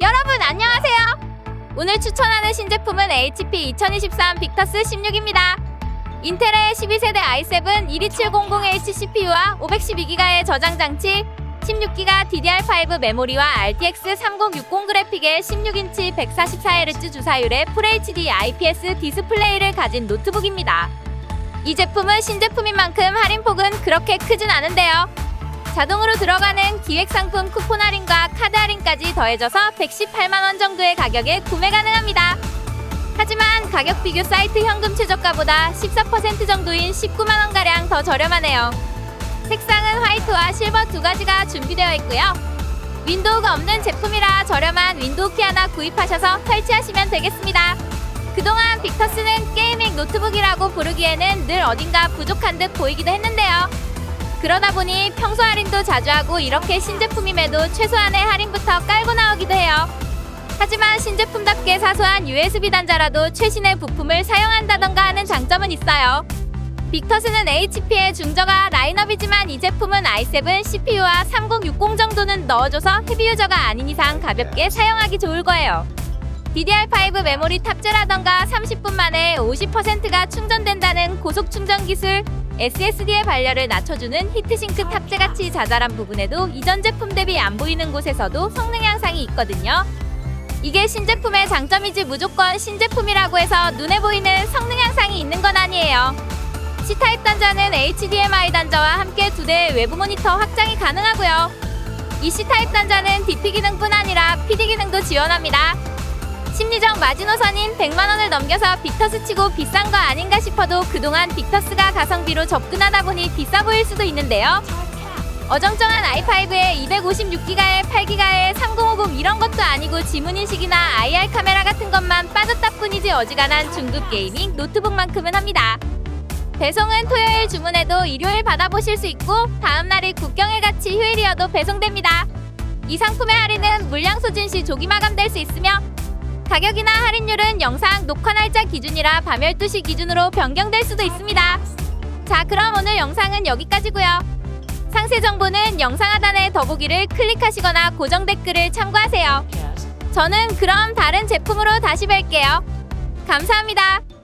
여러분 안녕하세요. 오늘 추천하는 신제품은 HP 2023 빅터스 16입니다. 인텔의 12세대 i7 12700H CPU와 512GB의 저장 장치, 16GB DDR5 메모리와 RTX 3060 그래픽의 16인치 144Hz 주사율의 FHD IPS 디스플레이를 가진 노트북입니다. 이 제품은 신제품인 만큼 할인폭은 그렇게 크진 않은데요. 자동으로 들어가는 기획 상품 쿠폰 할인과 카드 할인까지 더해져서 118만 원 정도의 가격에 구매 가능합니다. 하지만 가격 비교 사이트 현금 최저가보다 14% 정도인 19만 원 가량 더 저렴하네요. 색상은 화이트와 실버 두 가지가 준비되어 있고요. 윈도우가 없는 제품이라 저렴한 윈도우 키 하나 구입하셔서 설치하시면 되겠습니다. 그동안 빅터스는 게이밍 노트북이라고 부르기에는 늘 어딘가 부족한 듯 보이기도 했는데요. 그러다 보니 평소 할인도 자주 하고 이렇게 신제품임에도 최소한의 할인부터 깔고 나오기도 해요. 하지만 신제품답게 사소한 USB 단자라도 최신의 부품을 사용한다던가 하는 장점은 있어요. 빅터스는 HP의 중저가 라인업이지만 이 제품은 i7 CPU와 3060 정도는 넣어줘서 헤비 유저가 아닌 이상 가볍게 사용하기 좋을 거예요. DDR5 메모리 탑재라던가 30분 만에 50%가 충전된다는 고속 충전 기술, SSD의 발열을 낮춰주는 히트싱크 탑재같이 자잘한 부분에도 이전 제품 대비 안 보이는 곳에서도 성능 향상이 있거든요. 이게 신제품의 장점이지 무조건 신제품이라고 해서 눈에 보이는 성능 향상이 있는 건 아니에요. C타입 단자는 HDMI 단자와 함께 두 대의 외부 모니터 확장이 가능하고요. 이 C타입 단자는 DP 기능뿐 아니라 PD 기능도 지원합니다. 심리적 마지노선인 100만 원을 넘겨서 빅터스 치고 비싼 거 아닌가 싶어도 그동안 빅터스가 가성비로 접근하다 보니 비싸 보일 수도 있는데요. 어정쩡한 i5에 256기가에 8기가에 3050 이런 것도 아니고 지문인식이나 IR 카메라 같은 것만 빠졌다 뿐이지 어지간한 중급 게이밍 노트북만큼은 합니다. 배송은 토요일 주문해도 일요일 받아보실 수 있고 다음날이 국경일 같이 휴일이어도 배송됩니다. 이 상품의 할인은 물량 소진 시 조기 마감될 수 있으며 가격이나 할인율은 영상 녹화 날짜 기준이라 밤 12시 기준으로 변경될 수도 있습니다. 자, 그럼 오늘 영상은 여기까지고요. 상세 정보는 영상 하단의 더보기를 클릭하시거나 고정 댓글을 참고하세요. 저는 그럼 다른 제품으로 다시 뵐게요. 감사합니다.